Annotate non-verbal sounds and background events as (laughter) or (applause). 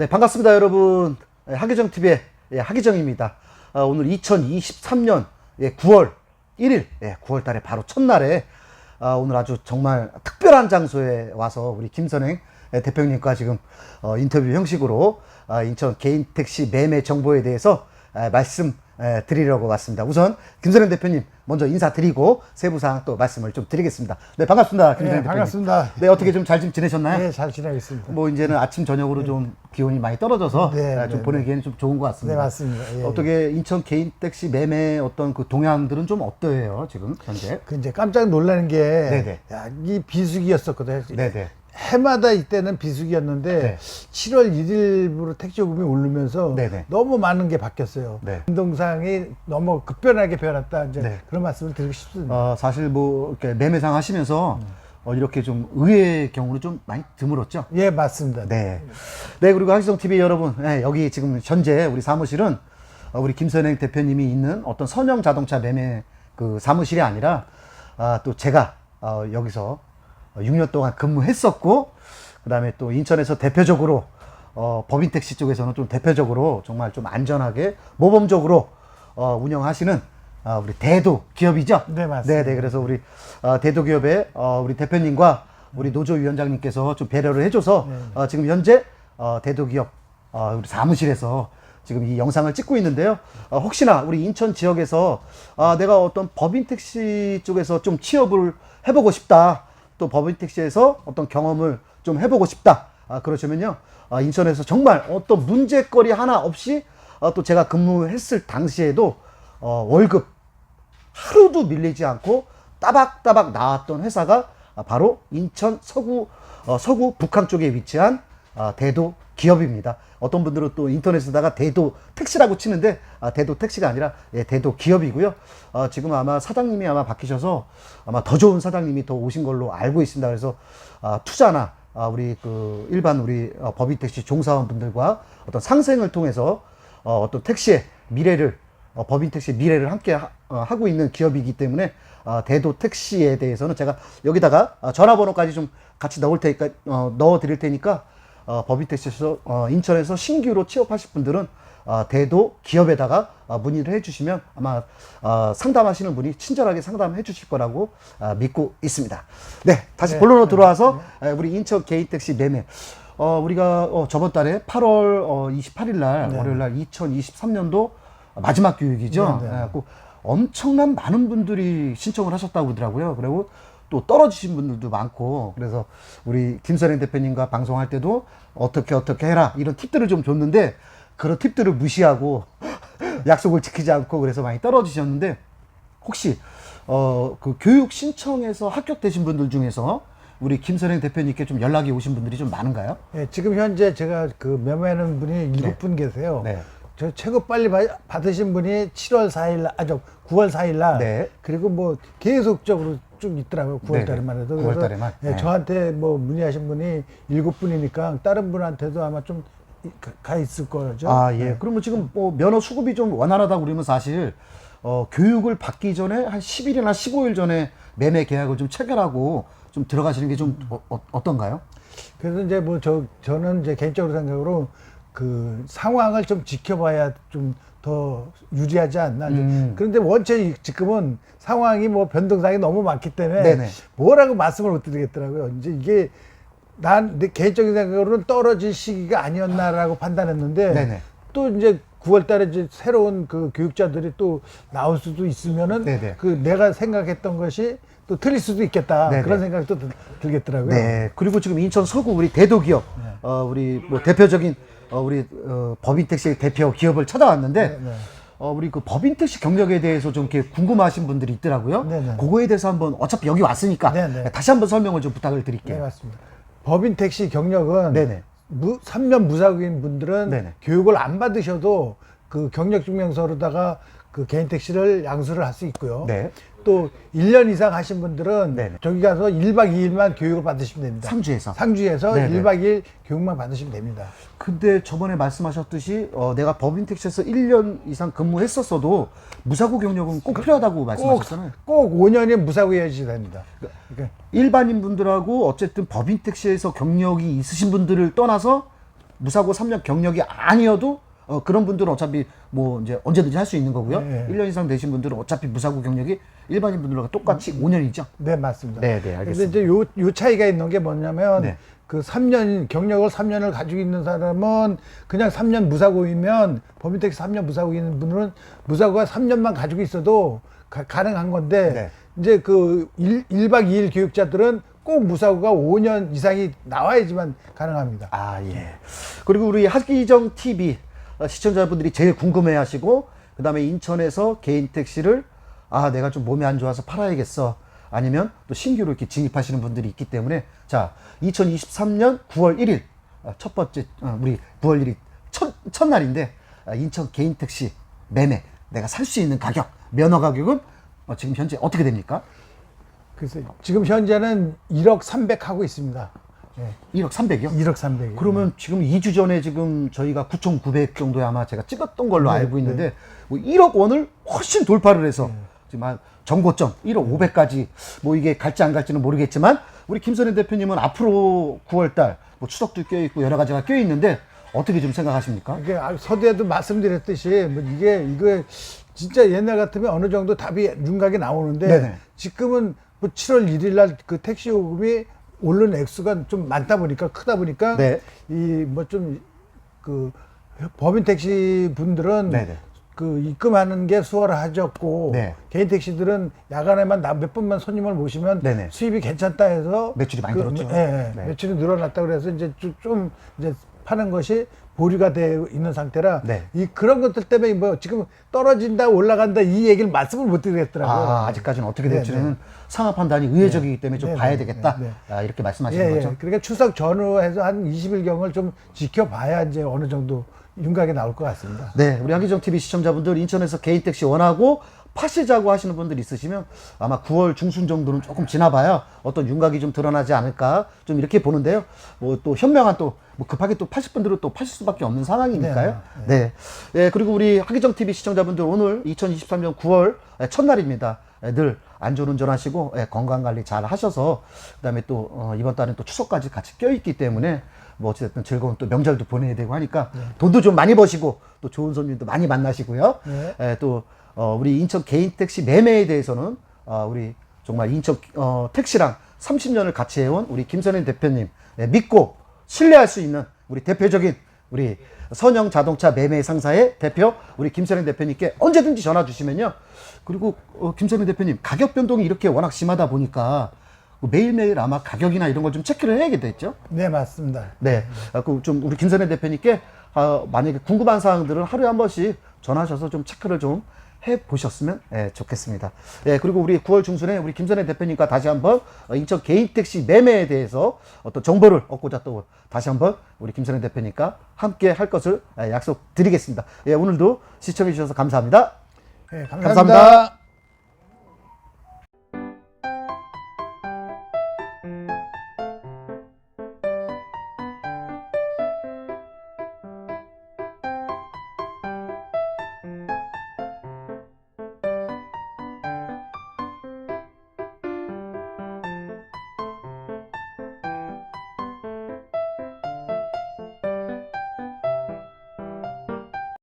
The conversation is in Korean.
네, 반갑습니다, 여러분. 네, 하기정 TV의 예, 하기정입니다. 아, 오늘 2023년 예, 9월 1일, 예, 9월 달에 바로 첫날에 아, 오늘 아주 정말 특별한 장소에 와서 우리 김선행 예, 대표님과 지금 어, 인터뷰 형식으로 아, 인천 개인 택시 매매 정보에 대해서 아, 말씀 예, 드리려고 왔습니다. 우선 김선행 대표님 먼저 인사드리고 세부 사항 또 말씀을 좀 드리겠습니다. 네, 반갑습니다. 김선행 네, 대표님. 반갑습니다. 네, 어떻게 좀 잘 좀 지내셨나요? 네, 잘 지내고 있습니다. 뭐 이제는 아침 저녁으로 좀 기온이 많이 떨어져서 네, 아, 좀 네, 보내기에는 좀 좋은 것 같습니다. 네, 맞습니다. 예, 어떻게 인천 개인 택시 매매 어떤 그 동향들은 좀 어떠해요 지금 현재? 그 이제 깜짝 놀라는 게, 네네. 야, 이 비수기였었거든요. 네 네. 해마다 이때는 비수기였는데, 네. 7월 1일부로 택시 요금이 오르면서 네네. 너무 많은 게 바뀌었어요. 네. 운동상이 너무 급변하게 변했다. 이제 네. 그런 말씀을 드리고 싶습니다. 어, 사실 뭐 이렇게 매매상 하시면서 어, 이렇게 좀 의외의 경우는 좀 많이 드물었죠. 예, 맞습니다. 네. 네, 그리고 하기성 TV 여러분, 네, 여기 지금 현재 우리 사무실은 어, 우리 김선행 대표님이 있는 어떤 선형 자동차 매매 그 사무실이 아니라 아, 또 제가 어, 여기서 6년 동안 근무했었고, 그 다음에 또 인천에서 대표적으로 어, 법인 택시 쪽에서는 좀 대표적으로 정말 좀 안전하게 모범적으로 어, 운영하시는 아, 우리 대도 기업이죠. 네, 맞습니다. 네, 네. 그래서 우리 어, 대도 기업의 어, 우리 대표님과 우리 노조 위원장님께서 좀 배려를 해줘서 네, 어, 지금 현재 어, 대도 기업 어, 우리 사무실에서 지금 이 영상을 찍고 있는데요. 어, 혹시나 우리 인천 지역에서 아, 내가 어떤 법인 택시 쪽에서 좀 취업을 해보고 싶다. 또 법인 택시에서 어떤 경험을 좀 해보고 싶다. 아, 그러시면요. 아, 인천에서 정말 어떤 문제거리 하나 없이 어, 또 제가 근무했을 당시에도 어, 월급 하루도 밀리지 않고 따박따박 나왔던 회사가 아, 바로 인천 서구 어, 서구 북한 쪽에 위치한 아, 대도 기업입니다. 어떤 분들은 또 인터넷에다가 대도 택시라고 치는데 아, 대도 택시가 아니라 예, 대도 기업이고요. 어, 지금 아마 사장님이 아마 바뀌셔서 아마 더 좋은 사장님이 더 오신 걸로 알고 있습니다. 그래서 아, 투자나 아, 우리 그 일반 우리 어, 법인 택시 종사원분들과 어떤 상생을 통해서 어, 어떤 택시의 미래를 어, 법인 택시 미래를 함께 하, 고 있는 기업이기 때문에 어, 대도 택시에 대해서는 제가 여기다가 어, 전화번호까지 좀 같이 넣을 테니까 어, 넣어 드릴 테니까 어, 법인 택시에서 어, 인천에서 신규로 취업하실 분들은 어, 대도 기업에다가 어, 문의를 해주시면 아마 어, 상담하시는 분이 친절하게 상담해 주실 거라고 어, 믿고 있습니다. 네, 다시 네, 본론으로 들어와서 에, 우리 인천 개인 택시 매매. 어, 우리가 어, 저번 달에 8월 어, 28일 날 월요일 날 2023년도 마지막 교육이죠. 네, 네. 그래갖고 엄청난 많은 분들이 신청을 하셨다고 하더라고요. 그리고 또 떨어지신 분들도 많고 그래서 우리 김선행 대표님과 방송할 때도 어떻게 어떻게 해라 이런 팁들을 좀 줬는데 그런 팁들을 무시하고 (laughs) 약속을 지키지 않고 그래서 많이 떨어지셨는데 혹시 어 그 교육 신청해서 합격되신 분들 중에서 우리 김선행 대표님께 좀 연락이 오신 분들이 좀 많은가요? 예, 지금 현재 제가 그 매매하는 분이 일곱 분 계세요. 네. 저 최고 빨리 받- 받으신 분이 7월 4일 날, 아, 저 9월 4일 날. 네. 그리고 뭐 계속적으로 쭉 있더라고요. 9월 네네. 달에만 해도. 9월 그래서 달에만? 예, 네. 저한테 뭐 문의하신 분이 일곱 분이니까 다른 분한테도 아마 좀 가 있을 거죠. 아, 예. 그러면 지금 뭐 면허 수급이 좀 원활하다고 그러면 사실 어, 교육을 받기 전에 한 10일이나 15일 전에 매매 계약을 좀 체결하고 좀 들어가시는 게좀 어, 떤가요 그래서 이제 뭐 저 저는 이제 개인적으로 생각으로 그 상황을 좀 지켜봐야 좀 더 유리하지 않나. 음. 그런데 원체 지금은 상황이 뭐 변동사항이 너무 많기 때문에 네네. 뭐라고 말씀을 못 드리겠더라고요. 이제 이게 난 내 개인적인 생각으로는 떨어질 시기가 아니었나라고 판단했는데 네네. 또 이제 9월 달에 이제 새로운 그 교육자들이 또 나올 수도 있으면은 네네. 그 내가 생각했던 것이 또 틀릴 수도 있겠다. 네네. 그런 생각이 또 들- 들겠더라고요. 네. 그리고 지금 인천 서구 우리 대도기업, 어, 우리 뭐 대표적인 어, 우리 어, 법인 택시 대표 기업을 찾아왔는데, 네, 네. 어, 우리 그 법인 택시 경력에 대해서 좀 이렇게 궁금하신 분들이 있더라고요. 네, 네. 그거에 대해서 한번 어차피 여기 왔으니까 네, 네. 다시 한번 설명을 좀 부탁을 네, 드릴게요. 맞습니다. 법인 택시 경력은 네 네. 무, 3년 무사고인 분들은 네 네. 교육을 안 받으셔도 그 경력 증명서로다가 그 개인 택시를 양수를 할 수 있고요. 네. 또 1년 이상 하신 분들은 네네. 저기 가서 1박 2일만 교육을 받으시면 됩니다. 상주에서. 상주에서 네네. 1박 2일 교육만 받으시면 됩니다. 근데 저번에 말씀하셨듯이 어, 내가 법인 택시에서 1년 이상 근무했었어도 무사고 경력은 꼭 필요하다고 꼭, 말씀하셨잖아요. 꼭 5년이 무사고여야지 됩니다. 그러니까 일반인 분들하고 어쨌든 법인 택시에서 경력이 있으신 분들을 떠나서 무사고 3년 경력이 아니어도 어, 그런 분들은 어차피 뭐 이제 언제든지 할 수 있는 거고요. 네. 1년 이상 되신 분들은 어차피 무사고 경력이 일반인 분들과 똑같이 5년이죠. 네, 맞습니다. 네, 네, 근데 알겠습니다. 이제 요, 요 차이가 있는 게 뭐냐면 네. 그 3년 경력을 3년을 가지고 있는 사람은 그냥 3년 무사고이면 법인택시 3년 무사고 있는 분은 무사고가 3년만 가지고 있어도 가, 가능한 건데 네. 이제 그 일, 1박 2일 교육자들은 꼭 무사고가 5년 이상이 나와야지만 가능합니다. 아, 예. 그리고 우리 하기정 TV 어, 시청자분들이 제일 궁금해 하시고, 그 다음에 인천에서 개인 택시를, 아, 내가 좀 몸이 안 좋아서 팔아야겠어. 아니면 또 신규로 이렇게 진입하시는 분들이 있기 때문에, 자, 2023년 9월 1일, 어, 첫 번째, 어, 우리 9월 1일 첫, 첫날인데, 아, 인천 개인 택시 매매, 내가 살 수 있는 가격, 면허 가격은 어, 지금 현재 어떻게 됩니까? 그래서 지금 현재는 1억 300 하고 있습니다. 예, 1억 300이요? 1억 300. 그러면 지금 2주 전에 지금 저희가 9,900 정도에 아마 제가 찍었던 걸로 알고 있는데 뭐 1억 원을 훨씬 돌파를 해서 지금 한 정고점 1억 500까지 뭐 이게 갈지 안 갈지는 모르겠지만 우리 김선희 대표님은 앞으로 9월달 뭐 추석도 껴 있고 여러 가지가 껴 있는데 어떻게 좀 생각하십니까? 이게 아, 서두에도 말씀드렸듯이 뭐 이게 이거 진짜 옛날 같으면 어느 정도 답이 윤곽이 나오는데 네네. 지금은 뭐 7월 1일 날 그 택시 요금이 오른 액수가 좀 많다 보니까 크다 보니까 네. 이뭐좀그 법인 택시 분들은 네네. 그 입금하는 게 수월해졌고 네. 개인 택시들은 야간에만 나몇 번만 손님을 모시면 네네. 수입이 괜찮다 해서 매출이 많이 그, 늘었죠. 예, 예. 네. 매출이 늘어났다 그래서 이제 좀, 좀 이제 파는 것이 보류가 되어 있는 상태라 네. 이 그런 것들 때문에 뭐 지금 떨어진다 올라간다 이 얘기를 말씀을 못 드리겠더라고요. 아, 아직까지는 어떻게 네, 될지는 상하 판단이 의외적이기 때문에 좀 네, 봐야 네, 되겠다. 네, 아, 이렇게 말씀하시는 예, 예. 거죠. 그러니까 추석 전후 해서 한 20일경을 좀 지켜봐야 이제 어느 정도 윤곽이 나올 것 같습니다. 네, 우리 하기정 TV 시청자분들 인천에서 개인 택시 원하고 파시자고 하시는 분들 있으시면 아마 9월 중순 정도는 조금 지나봐야 어떤 윤곽이 좀 드러나지 않을까 좀 이렇게 보는데요. 뭐 또 현명한 또 뭐 급하게 또 파실 분들은 또 파실 수밖에 없는 상황이니까요. 네. 네. 그리고 우리 하기정 TV 시청자분들 오늘 2023년 9월 첫날입니다. 예, 늘 안전운전 하시고 예, 건강 관리 잘 하셔서 그다음에 또 어, 이번 달은 또 추석까지 같이 껴있기 때문에 뭐 어쨌든 즐거운 또 명절도 보내야 되고 하니까 돈도 좀 많이 버시고 또 좋은 손님도 많이 만나시고요. 네. 예, 또 어, 우리 인천 개인 택시 매매에 대해서는 어, 우리 정말 인천 어, 택시랑 30년을 같이 해온 우리 김선현 대표님 예, 믿고 신뢰할 수 있는 우리 대표적인 우리 선영 자동차 매매 상사의 대표 우리 김선현 대표님께 언제든지 전화 주시면요. 그리고 어, 김선현 대표님 가격 변동이 이렇게 워낙 심하다 보니까 매일매일 아마 가격이나 이런 걸 좀 체크를 해야겠죠. 네, 맞습니다. 네. 아, 그좀 우리 김선혜 대표님께 아, 만약에 궁금한 사항들은 하루에 한 번씩 전화하셔서 좀 체크를 좀 해 보셨으면 예, 좋겠습니다. 예, 그리고 우리 9월 중순에 우리 김선혜 대표님과 다시 한번 어, 인천 개인 택시 매매에 대해서 어떤 정보를 얻고자 또 다시 한번 우리 김선혜 대표님과 함께 할 것을 예, 약속드리겠습니다. 예, 오늘도 시청해 주셔서 감사합니다. 네, 감사합니다. 감사합니다.